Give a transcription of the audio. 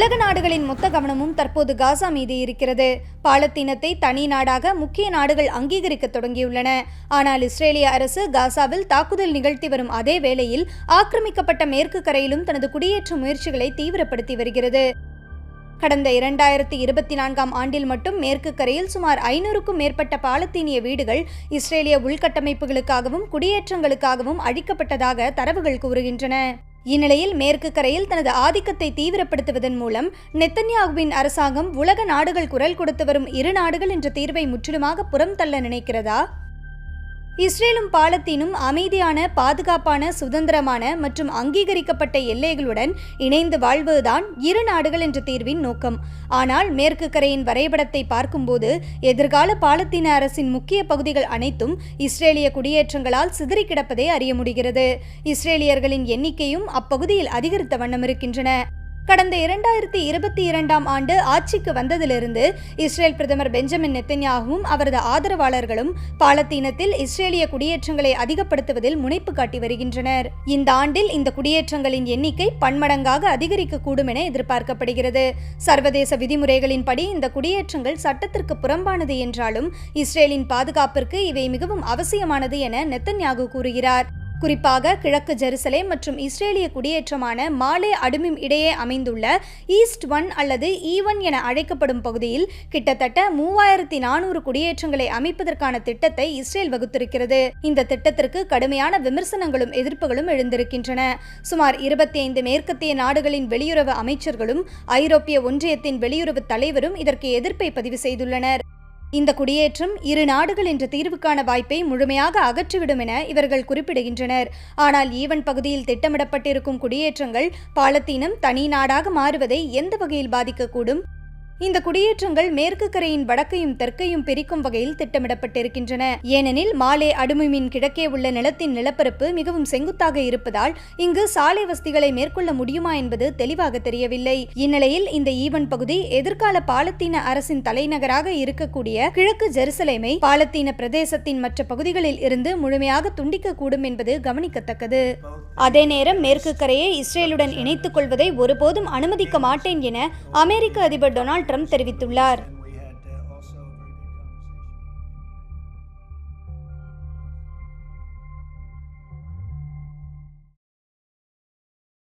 உலக நாடுகளின் மொத்த கவனமும் தற்போது காசா மீது இருக்கிறது. பாலத்தீனத்தை தனி நாடாக முக்கிய நாடுகள் அங்கீகரிக்க தொடங்கியுள்ளன. ஆனால் இஸ்ரேலிய அரசு காசாவில் தாக்குதல் நிகழ்த்தி வரும் அதே வேளையில் ஆக்கிரமிக்கப்பட்ட மேற்கு கரையிலும் தனது குடியேற்ற முயற்சிகளை தீவிரப்படுத்தி வருகிறது. கடந்த இரண்டாயிரத்தி இருபத்தி நான்காம் ஆண்டில் மட்டும் மேற்கு கரையில் சுமார் ஐநூறுக்கும் மேற்பட்ட பாலத்தீனிய வீடுகள் இஸ்ரேலிய உள்கட்டமைப்புகளுக்காகவும் குடியேற்றங்களுக்காகவும் அழிக்கப்பட்டதாக தரவுகள் கூறுகின்றன. இந்நிலையில் மேற்கு கரையில் தனது ஆதிக்கத்தை தீவிரப்படுத்துவதன் மூலம் நெத்தன்யாகுவின் அரசாங்கம் உலக நாடுகள் குரல் கொடுத்து வரும் இரு நாடுகள் என்ற தீர்வை முற்றிலுமாக புறம் தள்ள நினைக்கிறதா? இஸ்ரேலும் பாலத்தீனும் அமைதியான பாதுகாப்பான சுதந்திரமான மற்றும் அங்கீகரிக்கப்பட்ட எல்லைகளுடன் இணைந்து வாழ்வதுதான் இரு நாடுகள் என்ற தீர்வின் நோக்கம். ஆனால் மேற்கு கரையின் வரைபடத்தை பார்க்கும்போது எதிர்கால பாலத்தீன அரசின் முக்கிய பகுதிகள் அனைத்தும் இஸ்ரேலிய குடியேற்றங்களால் சிதறி கிடப்பதை அறிய முடிகிறது. இஸ்ரேலியர்களின் எண்ணிக்கையும் அப்பகுதியில் அதிகரித்த வண்ணம் இருக்கின்றன. கடந்த இரண்டாயிரத்தி இருபத்தி இரண்டாம் ஆண்டு ஆட்சிக்கு வந்ததிலிருந்து இஸ்ரேல் பிரதமர் பெஞ்சமின் நெத்தன்யாகவும் அவரது ஆதரவாளர்களும் பாலத்தீனத்தில் இஸ்ரேலிய குடியேற்றங்களை அதிகப்படுத்துவதில் முனைப்பு காட்டி வருகின்றனர். இந்த ஆண்டில் இந்த குடியேற்றங்களின் எண்ணிக்கை பன்மடங்காக அதிகரிக்கக்கூடும் என எதிர்பார்க்கப்படுகிறது. சர்வதேச விதிமுறைகளின்படி இந்த குடியேற்றங்கள் சட்டத்திற்கு புறம்பானது என்றாலும் இஸ்ரேலின் பாதுகாப்பிற்கு இவை மிகவும் அவசியமானது என நெத்தன்யாகு கூறுகிறார். குறிப்பாக கிழக்கு ஜெருசலேம் மற்றும் இஸ்ரேலிய குடியேற்றமான மாலே அடுமிம் இடையே அமைந்துள்ள ஈஸ்ட் ஒன் அல்லது ஈ ஒன் என அழைக்கப்படும் பகுதியில் கிட்டத்தட்ட மூவாயிரத்தி நானூறு குடியேற்றங்களை அமைப்பதற்கான திட்டத்தை இஸ்ரேல் வகுத்திருக்கிறது. இந்த திட்டத்திற்கு கடுமையான விமர்சனங்களும் எதிர்ப்புகளும் எழுந்திருக்கின்றன. சுமார் இருபத்தி ஐந்து மேற்கத்திய நாடுகளின் வெளியுறவு அமைச்சர்களும் ஐரோப்பிய ஒன்றியத்தின் வெளியுறவு தலைவரும் இதற்கு எதிர்ப்பை பதிவு செய்துள்ளனர். இந்த குடியேற்றம் இரு நாடுகள் என்ற தீர்வுக்கான வாய்ப்பை முழுமையாக அகற்றிவிடும் என இவர்கள் குறிப்பிடுகின்றனர். ஆனால் ஈவன் பகுதியில் திட்டமிடப்பட்டிருக்கும் குடியேற்றங்கள் பாலத்தீனம் தனி நாடாக மாறுவதை எந்த வகையில் பாதிக்கக்கூடும்? இந்த குடியேற்றங்கள் மேற்கு கரையின் வடக்கையும் தெற்கையும் பிரிக்கும் வகையில் திட்டமிடப்பட்டிருக்கின்றன. ஏனெனில் மாலே அடுமுமின் கிழக்கே உள்ள நிலத்தின் நிலப்பரப்பு மிகவும் செங்குத்தாக இருப்பதால் இங்கு சாலை வசதிகளை மேற்கொள்ள முடியுமா என்பது தெளிவாக தெரியவில்லை. இந்நிலையில் இந்த ஈவன் பகுதி எதிர்கால பாலத்தீன அரசின் தலைநகராக இருக்கக்கூடிய கிழக்கு ஜெருசலேமை பாலத்தீன பிரதேசத்தின் மற்ற பகுதிகளில் இருந்து முழுமையாக துண்டிக்கக்கூடும் என்பது கவனிக்கத்தக்கது. அதே நேரம் மேற்கு கரையை இஸ்ரேலுடன் இணைத்துக் கொள்வதை ஒருபோதும் அனுமதிக்க மாட்டேன் என அமெரிக்க அதிபர் டொனால்ட் ட்ரம்ப் தெரிவித்துள்ளார்.